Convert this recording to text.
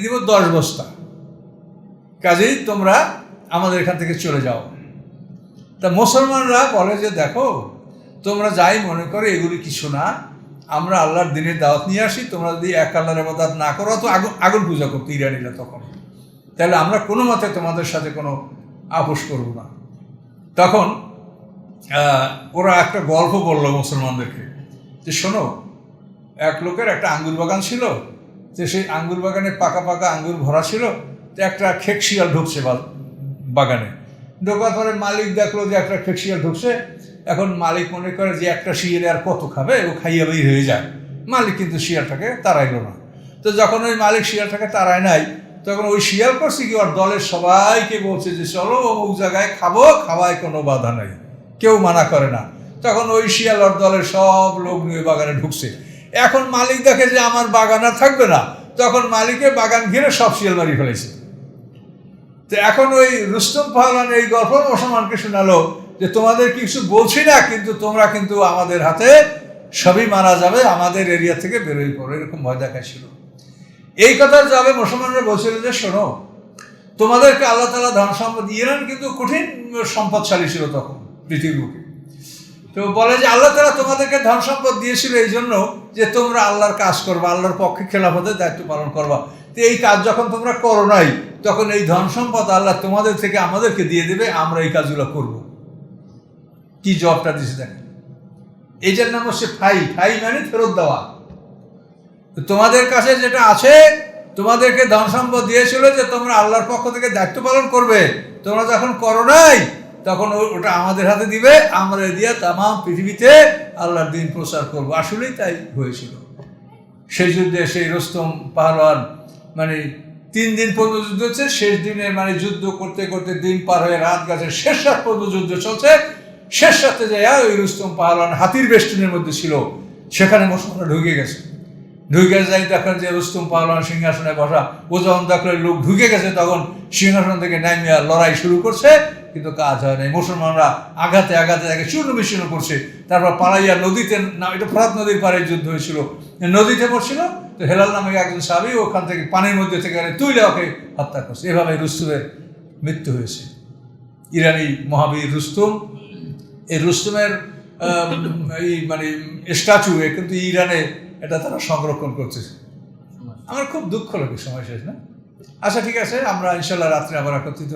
দিব দশ বস্তা। কাজেই তোমরা আমাদের এখান থেকে চলে যাও। তা মুসলমানরা বলে যে, দেখো, তোমরা যাই মনে করো, এগুলি কিছু না। আমরা আল্লাহর দিনের দাওয়াত নিয়ে আসি। তোমরা যদি এক আল্লাহর আবাদাত না করো তো আগুন আগুন পূজা করতো ইরানিরা তখন। তাহলে আমরা কোনো মতে তোমাদের সাথে কোনো আপোষ করব না। তখন ওরা একটা গল্প বলল মুসলমানদেরকে। যে, শোনো, এক লোকের একটা আঙ্গুর বাগান ছিল। যে সেই আঙ্গুর বাগানে পাকা পাকা আঙ্গুর ভরা ছিল, তো একটা খেক শিয়াল ঢুকছে বাগানে। ঢোকার পরে মালিক দেখল যে একটা খেক শিয়াল ঢুকছে। এখন মালিক মনে করে যে একটা শিয়ালে আর কত খাবে, ও খাইয়া বের হয়ে যায়। মালিক কিন্তু শিয়ালটাকে তাড়াইলো না। তো যখন ওই মালিক শিয়ালটাকে তাড়ায় নাই, তখন ওই শিয়াল করছে কি, ওর দলের সবাইকে বলছে যে, চলো অমুক জায়গায় খাব, খাওয়ায় কোনো বাধা নাই। কেউ মানা করে না। তখন ওই শিয়াল ওর দলের সব লোক নিয়ে বাগানে ঢুকছে। এখন মালিক দেখে যে আমার বাগান আর থাকবে না, তখন মালিকে বাগান ঘিরে সব শিয়াল মারি ফেলেছে। তো এখন ওই রুস্তম পাহলান এই গল্প মুসলমানকে শোনালো যে তোমাদের কিছু বলছি না, কিন্তু তোমরা কিন্তু আমাদের হাতে সবই মারা যাবে, আমাদের এরিয়া থেকে বেরোই পড়ো, এরকম ভয় দেখাচ্ছিল। এই কথার যাবে মুসলমানরা বলছিল যে, শোনো, তোমাদেরকে আল্লাহ তালা ধন সম্পদ ইরান কিন্তু কঠিন সম্পদশালী ছিল তখন পৃথিবীর বুকে। তো বলে যে আল্লাহ তারা তোমাদেরকে ধন সম্পদ দিয়েছিল এই জন্য যে তোমরা আল্লাহর কাজ করবা, আল্লাহর পক্ষে খেলাফতের দায়িত্ব পালন করবা। তো এই কাজ যখন তোমরা করো নাই, তখন এই ধন সম্পদ আল্লাহ তোমাদের থেকে আমাদেরকে দিয়ে দেবে, আমরা এই কাজগুলো করব। কি জবটা দিছে দেখেন? এইটার নাম হচ্ছে ফাই ফাই মানে ফেরত দেওয়া। তোমাদের কাছে যেটা আছে, তোমাদেরকে ধন সম্পদ দিয়েছিল যে তোমরা আল্লাহর পক্ষ থেকে দায়িত্ব পালন করবে। তোমরা যখন করো নাই তখন ওটা আমাদের হাতে দিবে, আমরা দিয়ে তাম পৃথিবীতে আল্লাহর দিন প্রচার করব। আসলেই তাই হয়েছিল। সেই যুদ্ধে সেই রস্তম পাহলোয়ান মানে তিন দিন পর্যন্ত যুদ্ধ হচ্ছে, শেষ দিনে মানে যুদ্ধ করতে করতে দিন পার হয়ে রাত গেছে, শেষ রাত পর্যন্ত যুদ্ধ চলছে। শেষ রাতে যায় ওই রুস্তম পাহলোয়ান হাতির বেষ্টনের মধ্যে ছিল। সেখানে মুসলমানরা ঢুকে গেছে। ঢুকে যাই দেখেন যে রুস্তম পাহলোয়ান সিংহাসনে বসা। ও যখন দেখলেন লোক ঢুকে গেছে, তখন সিংহাসন থেকে নামিয়া লড়াই শুরু করছে। কিন্তু কাজ হয় নাই মুসলমানরা আঘাতে আঘাতে তাকে চূর্ণ বিচূর্ণ করছে তারপর পালাইয়া নদীতে না, এটা ফরাত নদীর পাড়ে যুদ্ধ হয়েছিল। নদীতে পড়ছিল, তো হেলাল নামে একজন সাবি ওখান থেকে পানির মধ্যে থেকে তুইলে ওকে হত্যা করছে। এভাবে রুস্তুমের মৃত্যু হয়েছে। ইরানি মহাবীর রুস্তুম, এই রুস্তুমের এই মানে স্ট্যাচু কিন্তু ইরানে এটা তারা সংরক্ষণ করছে। আমার খুব দুঃখ লাগে, সময় শেষ না? আচ্ছা ঠিক আছে, আমরা ইনশাল্লাহ রাত্রে আবার একত্রিত